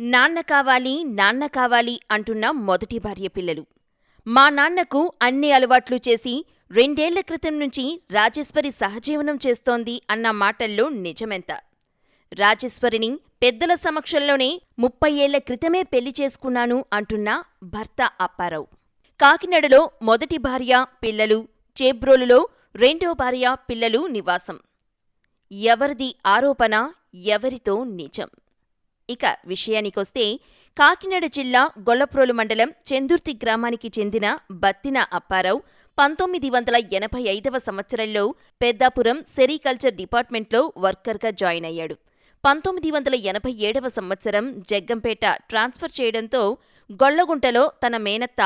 నాన్న కావాలి నాన్న కావాలి అంటున్న మొదటి భార్య పిల్లలు. మా నాన్నకు అన్ని అలవాట్లు చేసి రెండేళ్ళ క్రితం నుంచి రాజేశ్వరి సహజీవనం చేస్తోంది అన్న మాటల్లో నిజమెంత. రాజేశ్వరిని పెద్దల సమక్షంలోనే ముప్పై ఏళ్ళ క్రితమే పెళ్ళి చేసుకున్నాను అంటున్న భర్త అప్పారావు. కాకినాడలో మొదటి భార్య పిల్లలు చేబ్రోలులో రెండో భార్య పిల్లలు నివాసం. ఎవరిది ఆరోపణ ఎవరితో నిజం? ఇక విషయానికొస్తే కాకినాడ జిల్లా గొల్లప్రోలు మండలం చెందుర్తి గ్రామానికి చెందిన బత్తిన అప్పారావు పంతొమ్మిది వందల ఎనభై ఐదవ సంవత్సరంలో పెద్దాపురం సెరికల్చర్ డిపార్ట్మెంట్లో వర్కర్గా జాయిన్ అయ్యాడు. పంతొమ్మిది వందల ఎనభై ఏడవ సంవత్సరం జగ్గంపేట ట్రాన్స్ఫర్ చేయడంతో గొల్లగుంటలో తన మేనత్త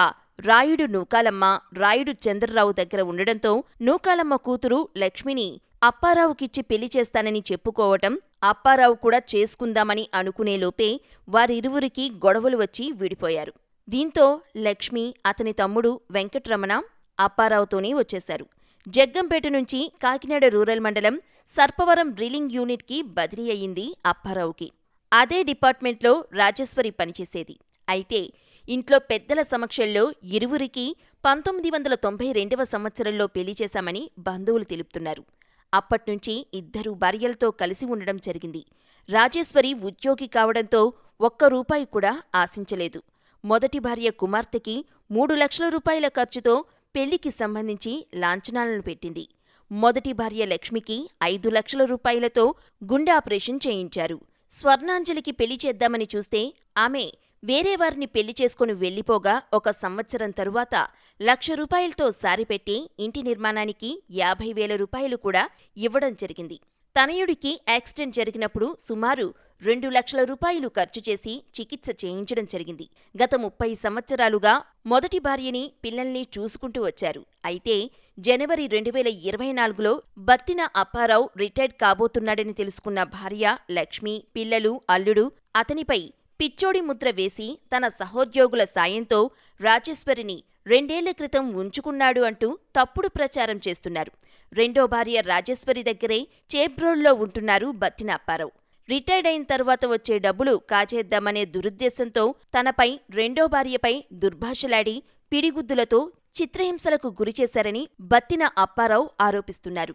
రాయుడు నూకాలమ్మ రాయుడు చంద్రరావు దగ్గర ఉండడంతో నూకాలమ్మ కూతురు లక్ష్మిని అప్పారావుకిచ్చి పెళ్ళి చేస్తానని చెప్పుకోవటం అప్పారావు కూడా చేసుకుందామని అనుకునేలోపే వారిరువురికి గొడవలు వచ్చి విడిపోయారు. దీంతో లక్ష్మి అతని తమ్ముడు వెంకట్రమణ అప్పారావుతోనే వచ్చేశారు. జగ్గంపేట నుంచి కాకినాడ రూరల్ మండలం సర్పవరం డ్రిల్లింగ్ యూనిట్కి బదిలీ అయింది అప్పారావుకి. అదే డిపార్ట్మెంట్లో రాజేశ్వరి పనిచేసేది. అయితే ఇంట్లో పెద్దల సమక్షంలో ఇరువురికి పంతొమ్మిది వందల తొంభై రెండవ సంవత్సరంలో పెళ్ళి చేశామని బంధువులు తెలుపుతున్నారు. అప్పట్నుంచి ఇద్దరు భార్యలతో కలిసి ఉండడం జరిగింది. రాజేశ్వరి ఉద్యోగి కావడంతో ఒక్క రూపాయి కూడా ఆశించలేదు. మొదటి భార్య కుమార్తెకి మూడు లక్షల రూపాయల ఖర్చుతో పెళ్ళికి సంబంధించి లాంఛనాలను పెట్టింది. మొదటి భార్య లక్ష్మికి ఐదు లక్షల రూపాయలతో గుండె ఆపరేషన్ చేయించారు. స్వర్ణాంజలికి పెళ్ళి చేద్దామని చూస్తే ఆమె వేరే వారిని పెళ్ళి చేసుకుని వెళ్ళిపోగా ఒక సంవత్సరం తరువాత లక్ష రూపాయలతో సారిపెట్టి ఇంటి నిర్మాణానికి యాభై వేల రూపాయలు కూడా ఇవ్వడం జరిగింది. తనయుడికి యాక్సిడెంట్ జరిగినప్పుడు సుమారు రెండు లక్షల రూపాయలు ఖర్చు చేసి చికిత్స చేయించడం జరిగింది. గత ముప్పై సంవత్సరాలుగా మొదటి భార్యని పిల్లల్ని చూసుకుంటూ వచ్చారు. అయితే జనవరి రెండు వేల ఇరవై నాలుగులో బత్తిన అప్పారావు రిటైర్డ్ కాబోతున్నాడని తెలుసుకున్న భార్య లక్ష్మి పిల్లలు అల్లుడు అతనిపై పిచ్చోడి ముద్ర వేసి తన సహోద్యోగుల సాయంతో రాజేశ్వరిని రెండేళ్ళ క్రితం ఉంచుకున్నాడు అంటూ తప్పుడు ప్రచారం చేస్తున్నారు. రెండో భార్య రాజేశ్వరి దగ్గరే చేబ్రోల్లో ఉంటున్నారు బత్తిన అప్పారావు. రిటైర్డ్ అయిన తర్వాత వచ్చే డబ్బులు కాజేద్దామనే దురుద్దేశంతో తనపై రెండో భార్యపై దుర్భాషలాడి పిడిగుద్దులతో చిత్రహింసలకు గురిచేశారని బత్తిన అప్పారావు ఆరోపిస్తున్నారు.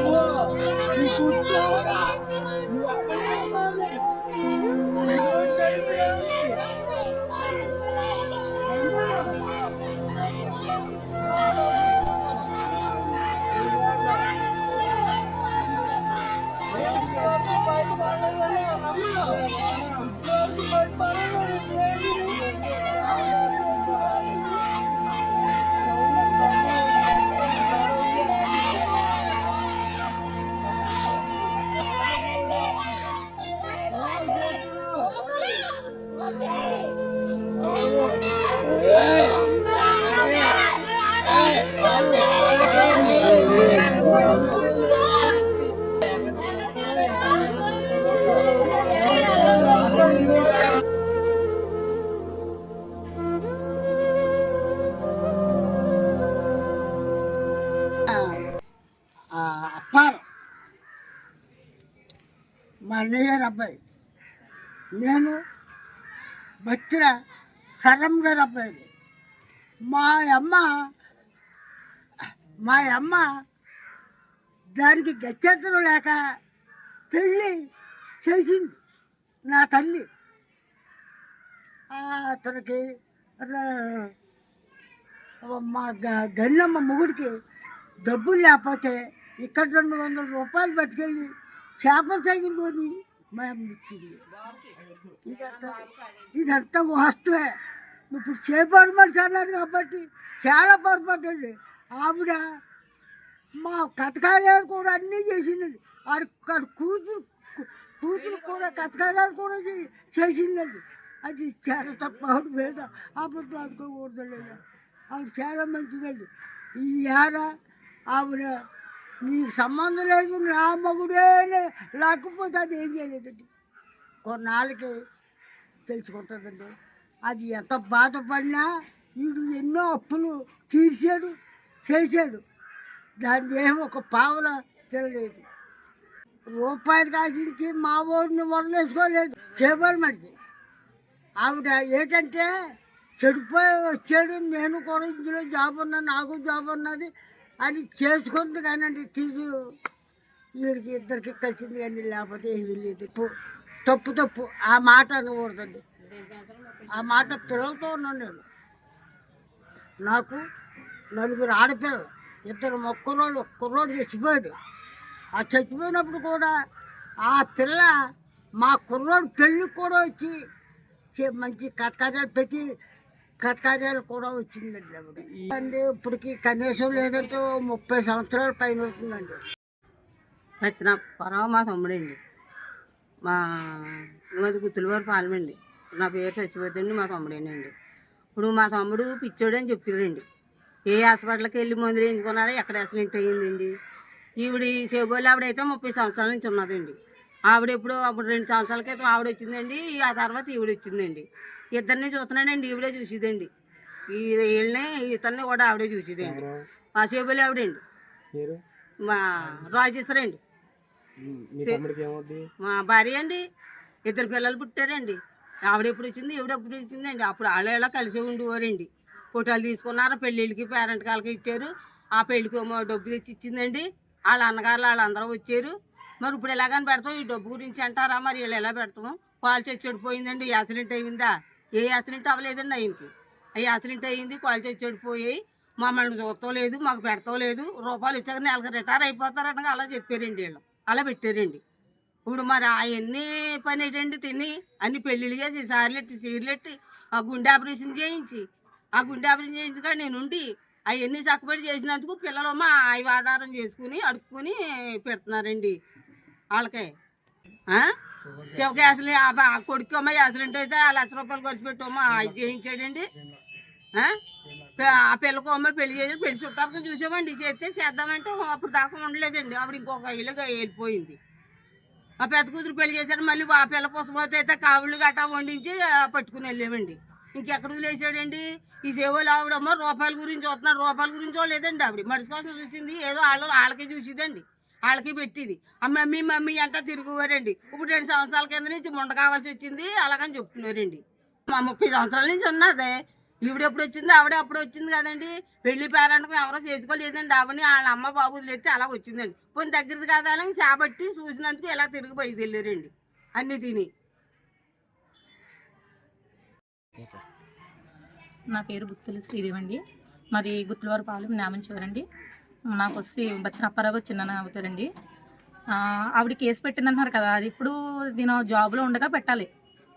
అన్నయ్య అబ్బాయి. నేను బత్తిర సరం గారు అబ్బాయిని మా అమ్మ మా అమ్మ దానికి గత్యంతరం లేక పెళ్ళి చేసింది నా తల్లి. అతనికి మా గ- గన్నమ్మ మొగుడికి డబ్బులు లేకపోతే ఇక్కడ రెండు వందల రూపాయలు పట్టుకెళ్ళి చేపలు తగిలిపోని మా ఇచ్చింది. ఇదంతా ఇదంతా వాస్తవే ఇప్పుడు చేపలు మనిషి అన్నారు కాబట్టి చాలా పొరపాటు అండి ఆవిడ మా కథకార్యాలు కూడా అన్నీ చేసిందండి ఆడ కూతురు కూతురు కూడా కథకార్యాలు కూడా చేసిందండి. అది చాలా తక్కువ ఆవిడ మీద అబద్ధం అనుకోకూడదు లేదా? ఆవిడ చాలా మంచిదండి. ఈ ఏడ ఆవిడ నీకు సంబంధం లేదు నా మగుడే లేకపోతే అది ఏం చేయలేదండి. కొన్నాళ్ళకి తెలుసుకుంటుందండి. అది ఎంత బాధపడినా వీడు ఎన్నో అప్పులు తీర్చాడు చేశాడు. దాన్ని ఏం ఒక పావుల తినలేదు రూపాయలు కాసించి మా ఊరిని వదిలేసుకోలేదు. చేపలు మనిషి ఆవిడ ఏంటంటే చెడిపోయి వచ్చాడు నేను కూడా ఇందులో జాబ్ ఉన్నా నాకు జాబ్ ఉన్నది. అది చేసుకుంది కానండి తీసు. వీడికి ఇద్దరికి కలిసింది కానీ లేకపోతే ఏమీ లేదు. తప్పు తప్పు. ఆ మాట అనకూడదండి. ఆ మాట పిల్లలతో ఉన్నాను నేను. నాకు నలుగురు ఆడపిల్లలు ఇద్దరు మొక్కరోళ్ళు కుర్రోడు చచ్చిపోయాడు. ఆ చచ్చిపోయినప్పుడు కూడా ఆ పిల్ల మా కుర్రోడు పెళ్ళికి కూడా వచ్చి మంచి కథకార్యాలు పెట్టి కథకార్యాలు కూడా వచ్చిందండి ఆవిడ అండి ఇప్పటికి కనీసం లేదంటే ముప్పై సంవత్సరాల పైన అవుతుందండి రత్న పొరవ మా తమ్ముడండి మా మాది గుత్తులవారి పాలమండి నా పేరు చచ్చిపోతుందండి మా తమ్ముడేనండి ఇప్పుడు మా తమ్ముడు పిచ్చోడు అని చెప్పారండి ఏ హాస్పిటల్కి వెళ్ళి మందులు వేయించుకున్నాడో ఎక్కడ యాక్సిడెంట్ అయ్యిందండి. ఈవిడ చెబోలు ఆవిడైతే ముప్పై సంవత్సరాల నుంచి ఉన్నదండి. ఆవిడ ఎప్పుడు అప్పుడు రెండు సంవత్సరాల క్రితం ఆవిడ వచ్చిందండి ఆ తర్వాత ఈవిడ వచ్చిందండి. ఇద్దరిని చూస్తున్నాడండి ఈవిడే చూసిదండి. ఈ వీళ్ళని ఇతన్ని కూడా ఆవిడే చూసిదండి. ఆ చెబులు ఆవిడండి. మా రాజేశ్వరి అండి. మీ మా భార్య అండి. ఇద్దరు పిల్లలు పుట్టారండి. ఆవిడ ఎప్పుడు వచ్చింది ఈవిడ ఎప్పుడు వచ్చిందండి. అప్పుడు వాళ్ళు ఇలా కలిసి ఉండేవారండి. ఫోటోలు తీసుకున్నారు పెళ్ళిళ్ళకి పేరెంట్ కాళ్ళకి ఇచ్చారు. ఆ పెళ్ళికి డబ్బు తెచ్చి ఇచ్చిందండి వాళ్ళ అన్నగారులు వాళ్ళందరూ వచ్చారు. మరి ఇప్పుడు ఎలాగని పెడతాం? ఈ డబ్బు గురించి అంటారా? మరి వీళ్ళు ఎలా పెడతాము కాల్ చేసి చెడిపోయిందండి యాక్సిడెంట్ అయిందా? ఏ యాక్సిడెంట్ అవ్వలేదండి ఆయనకి. ఆ యాక్సిడెంట్ అయింది కాల్ చెడిపోయాయి. మమ్మల్ని చూడటం లేదు మాకు పెడతాం లేదు రూపాయలు ఇచ్చాక నెలకి రిటైర్ అయిపోతారనగా అలా చెప్పారండి వీళ్ళు. అలా పెట్టారండి. ఇప్పుడు మరి అవన్నీ పని ఏంటండి తిని అన్ని పెళ్ళిళ్ళు చేసి సార్లెట్టి చీరలెట్టి ఆ గుండె ఆపరేషన్ చేయించి ఆ గుండె ఆపరేషన్ చేయించగా నేను ఉండి అవన్నీ చక్కబడి చేసినందుకు పిల్లలమ్మ అవి ఆధారం చేసుకుని అడుక్కుని పెడుతున్నారండి. వాళ్ళకే. ఆ? శివకి అసలు ఆ కొడుకు అమ్మ యాక్సిడెంట్ అయితే ఆ లక్ష రూపాయలు ఖర్చు పెట్టమ్మా అది చేయించాడండి. ఆ? ఆ పిల్లకు అమ్మ పెళ్ళి చేసి పెళ్ళి చుట్టాలకు చూసామండి చేస్తే చేద్దామంటే అప్పుడు దాకా ఉండలేదండి. అప్పుడు ఇంకొక ఇల్లుగా వెళ్ళిపోయింది. ఆ పెద్ద కూతురు పెళ్ళి చేశాడు మళ్ళీ ఆ పిల్ల కోసం అయితే కావుళ్ళు గట్టా వండించి పట్టుకుని వెళ్ళామండి. ఇంకెక్కడ వదిలేసాడండి ఈ సేవలు ఆవిడమ్మ రూపాయల గురించి వస్తున్నారు రూపాయల గురించి లేదండి ఆవిడ. మనిషి కోసం చూసింది. ఏదో వాళ్ళు వాళ్ళకే చూసిదండి వాళ్ళకి పెట్టింది. ఆ మమ్మీ మమ్మీ అంట తిరుగువారండి. ఇప్పుడు రెండు సంవత్సరాల కింద నుంచి ముండ కావాల్సి వచ్చింది అలాగని చెప్తున్నారండి. మా ముప్పై సంవత్సరాల నుంచి ఉన్నదే. ఈవిడ ఎప్పుడు వచ్చింది ఆవిడ అప్పుడు వచ్చింది కదండి. పెళ్ళి పేరెంట్కి ఎవరో చేసుకోలేదండి. ఆవిడని వాళ్ళ అమ్మ బాబు లేస్తే అలా వచ్చిందండి. కొన్ని దగ్గరది కాదని చేపట్టి చూసినందుకు ఇలా తిరిగి బయలుదేరారండి అన్ని తిని. నా పేరు గుత్తుల శ్రీదేవి అండి. మాది గుత్తులవారి పాలెం నామంచివారండి నాకు వచ్చి బతిన గారు చిన్న అవుతారండి ఆవిడ కేసు పెట్టిందంటున్నారు కదా అది ఇప్పుడు నేను జాబ్లో ఉండగా పెట్టాలి.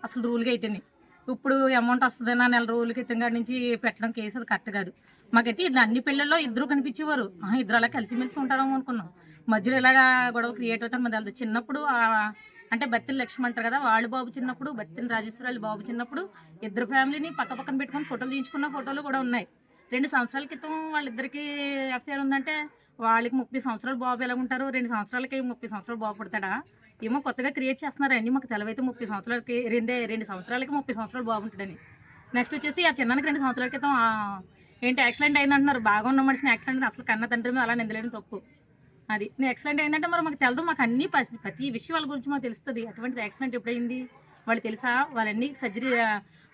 అసలు రూల్గా అయితేనే. ఇప్పుడు అమౌంట్ వస్తుందన్నా నెల రోజుల క్రితం కాడి నుంచి పెట్టడం కేసు అది కరెక్ట్ కాదు. మాకైతే ఇది అన్ని పిల్లల్లో ఇద్దరు కనిపించేవారు. ఇద్దరు అలా కలిసిమెలిసి ఉంటారేమో అనుకున్నాం. మధ్యలో ఇలాగా గొడవ క్రియేట్ అవుతారు మరి చిన్నప్పుడు అంటే బత్తిన లక్ష్మి అంటారు కదా వాళ్ళు బాబు చిన్నప్పుడు బత్తిన రాజేశ్వర బాబు చిన్నప్పుడు ఇద్దరు ఫ్యామిలీని పక్క పక్కన పెట్టుకొని ఫోటోలు తీయించుకున్న ఫోటోలు కూడా ఉన్నాయి. రెండు సంవత్సరాల క్రితం వాళ్ళిద్దరికి ఎఫ్ఐఆర్ ఉందంటే వాళ్ళకి ముప్పై సంవత్సరాలు బాబు ఎలా ఉంటారు? రెండు సంవత్సరాలకి ముప్పై సంవత్సరాలు బాబు పుడతాడా? ఏమో కొత్తగా క్రియేట్ చేస్తున్నారండి. మాకు తెలవైతే ముప్పై సంవత్సరాలకి రెండే రెండు సంవత్సరాలకి ముప్పై సంవత్సరాలు బాగుంటుందని నెక్స్ట్ వచ్చేసి ఆ చిన్నానికి రెండు సంవత్సరాల క్రితం ఏంటి యాక్సిడెంట్ అయింది అంటున్నారు బాగా ఉన్న మనిషిని యాక్సిడెంట్ అసలు కన్న తండ్రి మీద అలా నిందలేని తప్పు. అది నేను యాక్సిడెంట్ అయిందంటే మరి మాకు తెలదు. మాకు అన్ని ప్రతి ప్రతి విషయాల గురించి మాకు తెలుస్తుంది. అటువంటిది యాక్సిడెంట్ ఎప్పుడైంది వాళ్ళు తెలుసా? వాళ్ళన్నీ సర్జరీ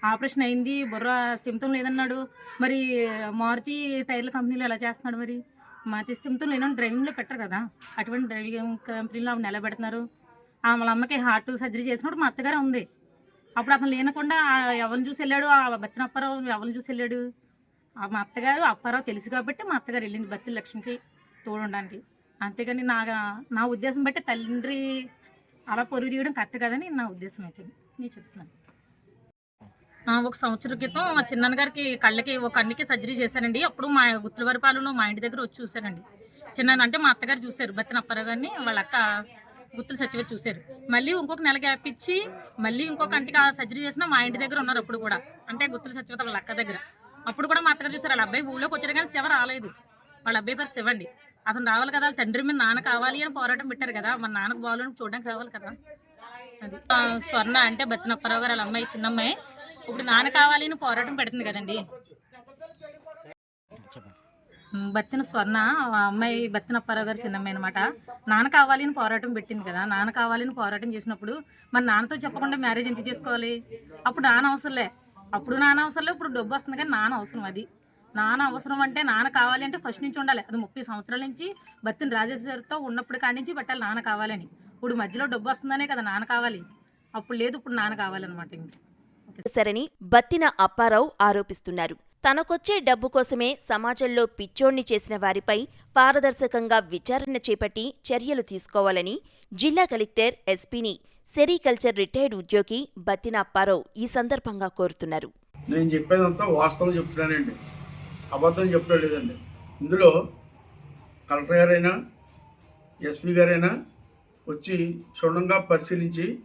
ఆపరేషన్ అయింది బుర్ర స్థిమితం లేదన్నాడు. మరి మారుతి టైర్ల కంపెనీలో ఎలా చేస్తున్నాడు మరి? మారుతి స్థిమితం లేని డ్రైవింగ్లో పెట్టరు కదా. అటువంటి డ్రైవింగ్ కంపెనీలో ఆమె నిలబెడుతున్నారు వాళ్ళ అమ్మకి హార్ట్ సర్జరీ చేసినప్పుడు మా అత్తగారే ఉంది. అప్పుడు అతను లేనకుండా ఎవరిని చూసి వెళ్ళాడు? ఆ బత్తిన అప్పారావు ఎవరిని చూసి వెళ్ళాడు? ఆ మా అత్తగారు అప్పారావు తెలుసు కాబట్టి మా అత్తగారు వెళ్ళింది బత్తి లక్ష్మికి తోడుండడానికి. అంతేగాని నా నా ఉద్దేశం బట్టి తండ్రి అలా పొరుగు తీయడం కరెక్ట్ కదని నా ఉద్దేశం అయితే. నేను చెప్తున్నాను. ఒక సంవత్సరం క్రితం మా చిన్నాన్న గారికి కళ్ళకి ఒక కన్నుకి సర్జరీ చేశారండి అప్పుడు మా గుత్తులవారిపాలెంలో మా ఇంటి దగ్గర వచ్చి చూశారండి. చిన్నాన్న అంటే మా అత్తగారు చూశారు బతిన అప్పారావు గారిని వాళ్ళ అక్క గుత్తులు సచివ చూశారు. మళ్ళీ ఇంకొక నెల గ్యాప్ ఇచ్చి మళ్ళీ ఇంకొక కంటికి ఆ సర్జరీ చేసిన మా ఇంటి దగ్గర ఉన్నారు అప్పుడు కూడా. అంటే గుత్తులు సచివత వాళ్ళ అక్క దగ్గర. అప్పుడు కూడా మా అత్తగారు చూశారు వాళ్ళ అబ్బాయి ఊళ్ళోకి వచ్చారు కానీ శివ రాలేదు. వాళ్ళ అబ్బాయి పేరు శివ అండి. అతను రావాలి కదా వాళ్ళ తండ్రి మీద నాన్న కావాలి అని పోరాటం పెట్టారు కదా మన నాన్నకు బాలు చూడడానికి రావాలి కదా. అది. స్వర్ణ అంటే బతినప్పారావు గారు వాళ్ళ అమ్మాయి చిన్నమ్మాయి. ఇప్పుడు నాన్న కావాలి అని పోరాటం పెడుతుంది కదండి. బత్తిన స్వర్ణ అమ్మాయి అమ్మాయి బత్తినప్పారావు గారు చిన్నమ్మాయి అనమాట నాన్న కావాలి అని పోరాటం పెట్టింది కదా నాన్న కావాలి అని పోరాటం చేసినప్పుడు మరి నాన్నతో చెప్పకుండా మ్యారేజ్ ఎంత చేసుకోవాలి? అప్పుడు నాన్న అవసరంలే అప్పుడు నాన్న అవసరంలే ఇప్పుడు డబ్బు వస్తుంది కానీ నాన్న అవసరం అది. నాన్న అవసరం అంటే నాన్న కావాలి అంటే ఫస్ట్ నుంచి ఉండాలి. అది ముప్పై సంవత్సరాల నుంచి బత్తిన రాజేశ్వరితో ఉన్నప్పుడు కాడి నుంచి పెట్టాలి నాన్న కావాలని. ఇప్పుడు మధ్యలో డబ్బు వస్తుందనే కదా నాన్న కావాలి. అప్పుడు లేదు ఇప్పుడు నాన్న కావాలన్నమాట ఇంకా. సరని బత్తిన అప్పారావు ఆరోపిస్తున్నారు. తనకొచ్చే డబ్బు కోసమే సమాజంలో పిచ్చోణ్ణి చేసిన వారిపై పారదర్శకంగా విచారణ చేపట్టి చర్యలు తీసుకోవాలని జిల్లా కలెక్టర్ ఎస్పీని సెరికల్చర్ రిటైర్డ్ ఉద్యోగి బత్తిన అప్పారావు ఈ సందర్భంగా కోరుతున్నారు. నేను చెప్పేదంతా వాస్తవం చెప్తున్నానండి. అబద్ధం చెప్పడం లేదండి. ఇందులో కలెక్టర్ గారైనా ఎస్పీ గారైనా వచ్చి క్షుణ్ణంగా పరిశీలించి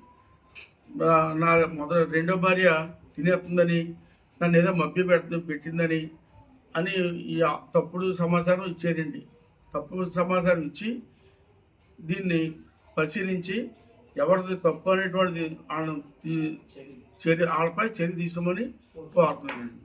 నా మొదటి రెండో భార్య తినేస్తుందని నన్ను ఏదో మభ్య పెడుతు పెట్టిందని అని ఈ తప్పుడు సమాచారం ఇచ్చారండి తప్పుడు సమాచారం ఇచ్చి దీన్ని పరిశీలించి ఎవరిది తప్పు అనేటువంటిది వాళ్ళపై చర్య తీసుకోమని కోరుతున్నానండి.